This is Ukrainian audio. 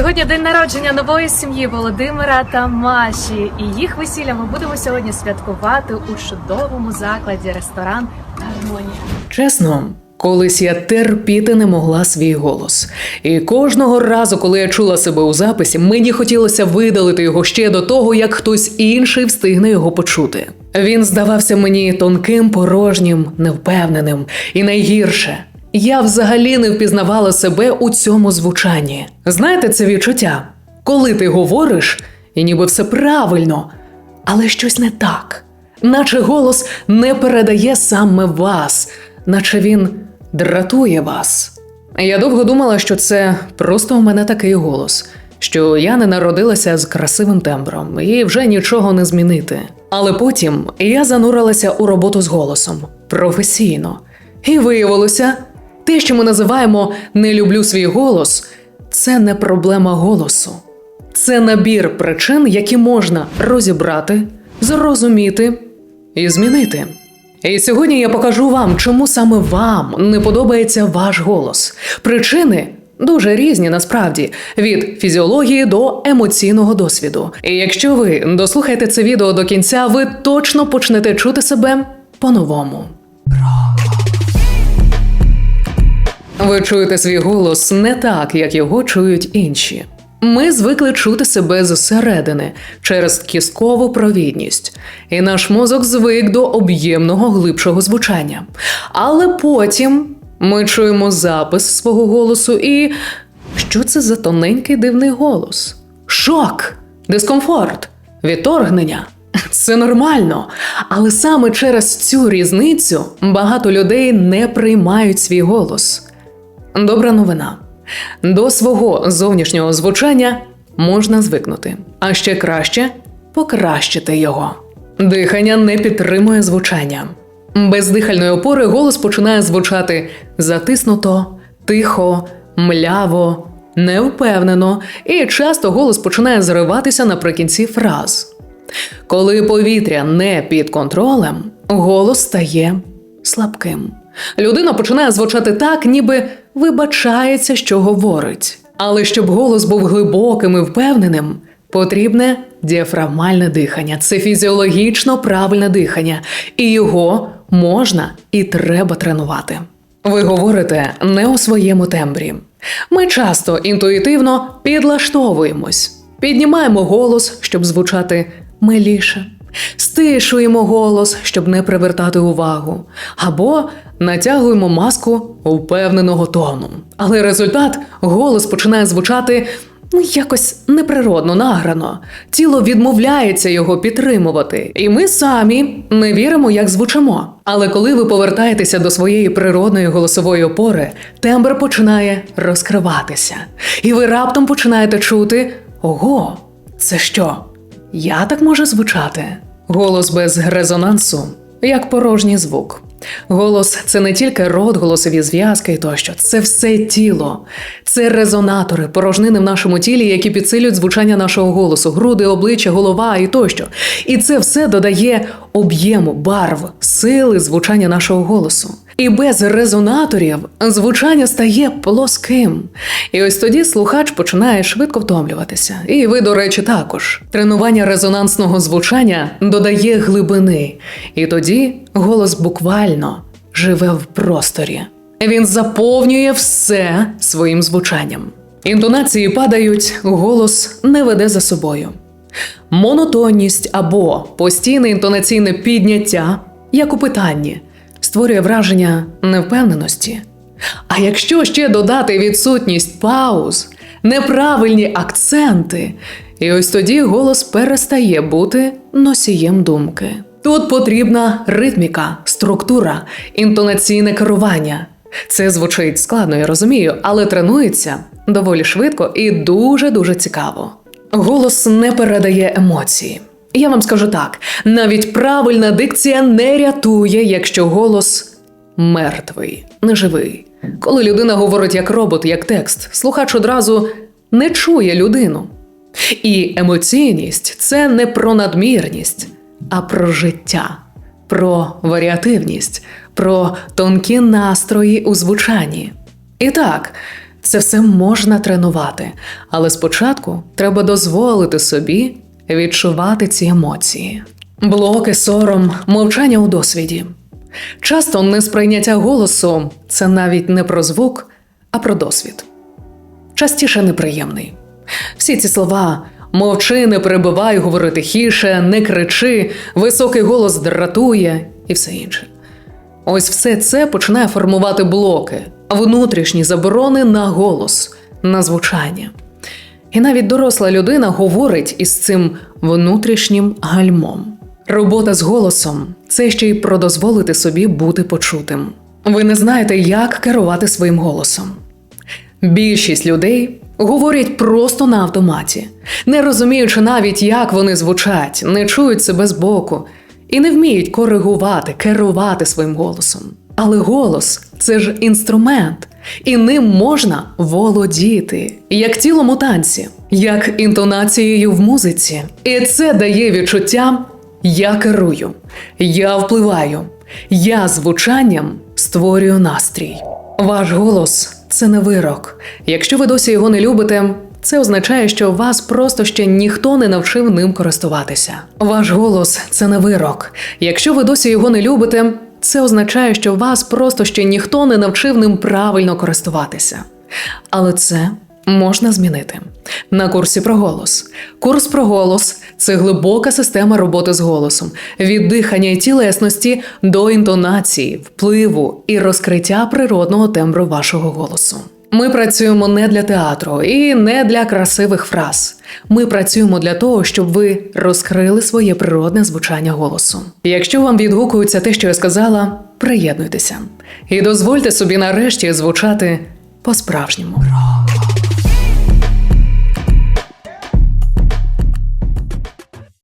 Сьогодні день народження нової сім'ї Володимира та Маші. І їх весілля ми будемо сьогодні святкувати у чудовому закладі ресторан Гармонія. Чесно, колись я терпіти не могла свій голос. І кожного разу, коли я чула себе у записі, мені хотілося видалити його ще до того, як хтось інший встигне його почути. Він здавався мені тонким, порожнім, невпевненим, і найгірше. Я взагалі не впізнавала себе у цьому звучанні. Знаєте, це відчуття, коли ти говориш, і ніби все правильно, але щось не так. Наче голос не передає саме вас, наче він дратує вас. Я довго думала, що це просто у мене такий голос, що я не народилася з красивим тембром і вже нічого не змінити. Але потім я занурилася у роботу з голосом професійно. І виявилося, те, що ми називаємо не люблю свій голос, це не проблема голосу. Це набір причин, які можна розібрати, зрозуміти і змінити. І сьогодні я покажу вам, чому саме вам не подобається ваш голос. Причини дуже різні насправді від фізіології до емоційного досвіду. І якщо ви дослухаєте це відео до кінця, ви точно почнете чути себе по-новому. Ви чуєте свій голос не так, як його чують інші. Ми звикли чути себе зсередини через кісткову провідність, і наш мозок звик до об'ємного глибшого звучання. Але потім ми чуємо запис свого голосу, і що це за тоненький дивний голос? Шок, дискомфорт, відторгнення. Це нормально, але саме через цю різницю багато людей не приймають свій голос. Добра новина. До свого зовнішнього звучання можна звикнути, а ще краще покращити його. Дихання не підтримує звучання. Без дихальної опори голос починає звучати затиснуто, тихо, мляво, невпевнено, і часто голос починає зриватися наприкінці фраз. Коли повітря не під контролем, голос стає слабким. Людина починає звучати так, ніби вибачається, що говорить. Але щоб голос був глибоким і впевненим, потрібне діафрагмальне дихання. Це фізіологічно правильне дихання, і його можна і треба тренувати. Ви говорите не у своєму тембрі. Ми часто інтуїтивно підлаштовуємось, піднімаємо голос, щоб звучати миліше, стишуємо голос, щоб не привертати увагу, або натягуємо маску впевненого тону. Але результат голос починає звучати ну, якось неприродно награно. Тіло відмовляється його підтримувати, і ми самі не віримо, як звучимо. Але коли ви повертаєтеся до своєї природної голосової опори, тембр починає розкриватися, і ви раптом починаєте чути: ого, це що? Я так можу звучати? Голос без резонансу, як порожній звук. Голос це не тільки рот, голосові зв'язки і тощо, це все тіло, це резонатори, порожнини в нашому тілі, які підсилюють звучання нашого голосу, груди, обличчя, голова і тощо. І це все додає об'єму, барв, сили звучання нашого голосу. І без резонаторів звучання стає плоским. І ось тоді слухач починає швидко втомлюватися. І ви, до речі, також. Тренування резонансного звучання додає глибини, і тоді голос буквально живе в просторі. Він заповнює все своїм звучанням. Інтонації падають, голос не веде за собою. Монотонність або постійне інтонаційне підняття, як у питанні, створює враження невпевненості. А якщо ще додати відсутність пауз, неправильні акценти, і ось тоді голос перестає бути носієм думки. Тут потрібна ритміка, структура, інтонаційне керування. Це звучить складно, я розумію, але тренується доволі швидко і дуже дуже цікаво. Голос не передає емоції. Я вам скажу так: навіть правильна дикція не рятує, якщо голос мертвий, неживий. Коли людина говорить як робот, як текст, слухач одразу не чує людину. І емоційність це не про надмірність, а про життя, про варіативність, про тонкі настрої у звучанні. І так, Це все можна тренувати, але спочатку треба дозволити собі відчувати ці емоції. Блоки, сором, мовчання у досвіді. Часто несприйняття голосу це навіть не про звук, а про досвід. Частіше неприємний. Всі ці слова мовчи, не перебивай, говори тихіше, не кричи, високий голос дратує і все інше. Ось все це починає формувати блоки, внутрішні заборони на голос, на звучання. І навіть доросла людина говорить із цим внутрішнім гальмом. Робота з голосом це ще й про дозволити собі бути почутим. Ви не знаєте, як керувати своїм голосом. Більшість людей говорять просто на автоматі, не розуміючи навіть, як вони звучать, не чують себе збоку і не вміють коригувати, керувати своїм голосом. Але голос це ж інструмент, і ним можна володіти, як тілом у танці, як інтонацією в музиці. І це дає відчуття я керую, я впливаю, я звучанням створюю настрій. Ваш голос це не вирок. Якщо ви досі його не любите, це означає, що вас просто ще ніхто не навчив ним користуватися. Ваш голос це не вирок. Якщо ви досі його не любите, це означає, що вас просто ще ніхто не навчив ним правильно користуватися. Але це можна змінити. На курсі про голос. Курс про голос це глибока система роботи з голосом, від дихання і тілесності до інтонації, впливу і розкриття природного тембру вашого голосу. Ми працюємо не для театру і не для красивих фраз. Ми працюємо для того, щоб ви розкрили своє природне звучання голосу. Якщо вам відгукується те, що я сказала, приєднуйтеся і дозвольте собі нарешті звучати по-справжньому.